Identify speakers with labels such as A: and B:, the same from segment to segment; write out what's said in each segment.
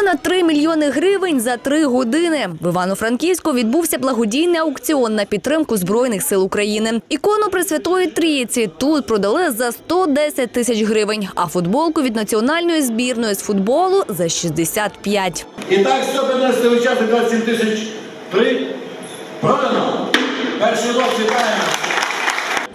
A: Понад 3 мільйони гривень за три години. В Івано-Франківську відбувся благодійний аукціон на підтримку збройних сил України. Ікону Пресвятої Трійці тут продали за 110 тисяч гривень, а футболку від національної збірної з футболу за 65.
B: І так, 115 учасник 27 тисяч три. Продано. Перший лот вітаємо.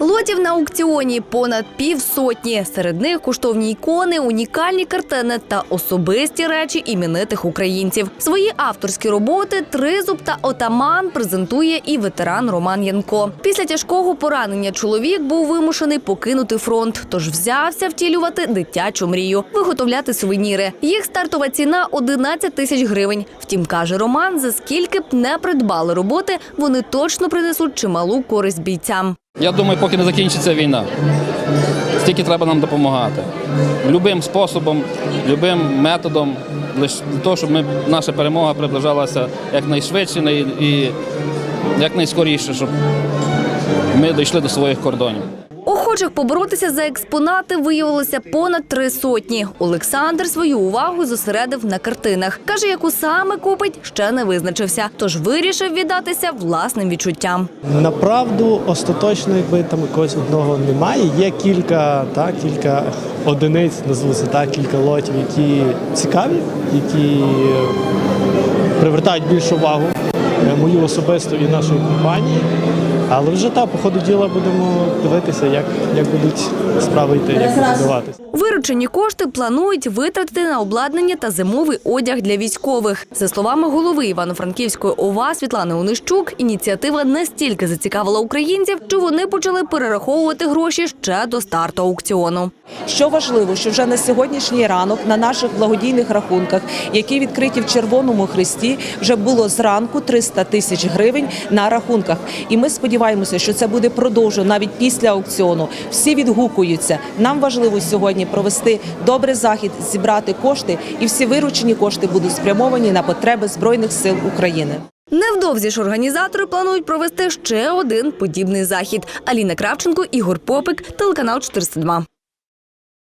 A: Лотів на аукціоні понад півсотні. Серед них коштовні ікони, унікальні картини та особисті речі іменитих українців. Свої авторські роботи Тризуб та Отаман презентує і ветеран Роман Янко. Після тяжкого поранення чоловік був вимушений покинути фронт, тож взявся втілювати дитячу мрію, виготовляти сувеніри. Їх стартова ціна 11 тисяч гривень. Втім, каже Роман, за скільки б не придбали роботи, вони точно принесуть чималу користь бійцям.
C: Я думаю, поки не закінчиться війна, стільки треба нам допомагати. Любим способом, любим методом, для того, щоб ми, наша перемога приближалася якнайшвидше і якнайскоріше, щоб ми дійшли до своїх кордонів.
A: Охочих поборотися за експонати виявилося понад три сотні. Олександр свою увагу зосередив на картинах. Каже, яку саме купить, ще не визначився. Тож вирішив віддатися власним відчуттям.
D: Направду остаточно, якби там якогось одного немає. Є кілька, так, кілька одиниць, назву це так, кілька лотів, які цікаві, які привертають більшу увагу е, мою особисту і нашої компанії. Але вже так, по ходу діла будемо дивитися, як, як будуть справи йти, як будуть відбуватися.
A: Виручені кошти планують витратити на обладнання та зимовий одяг для військових. За словами голови Івано-Франківської ОВА Світлани Онищук, ініціатива настільки зацікавила українців, що вони почали перераховувати гроші ще до старту аукціону.
E: Що важливо, що вже на сьогоднішній ранок на наших благодійних рахунках, які відкриті в Червоному Христі, вже було зранку 300 тисяч гривень на рахунках. І ми сподіваємося, що це буде продовжено навіть після аукціону. Всі відгукуються. Нам важливо сьогодні провести добрий захід, зібрати кошти, і всі виручені кошти будуть спрямовані на потреби збройних сил України.
A: Невдовзі ж організатори планують провести ще один подібний захід. Аліна Кравченко, Ігор Попик, телеканал 402.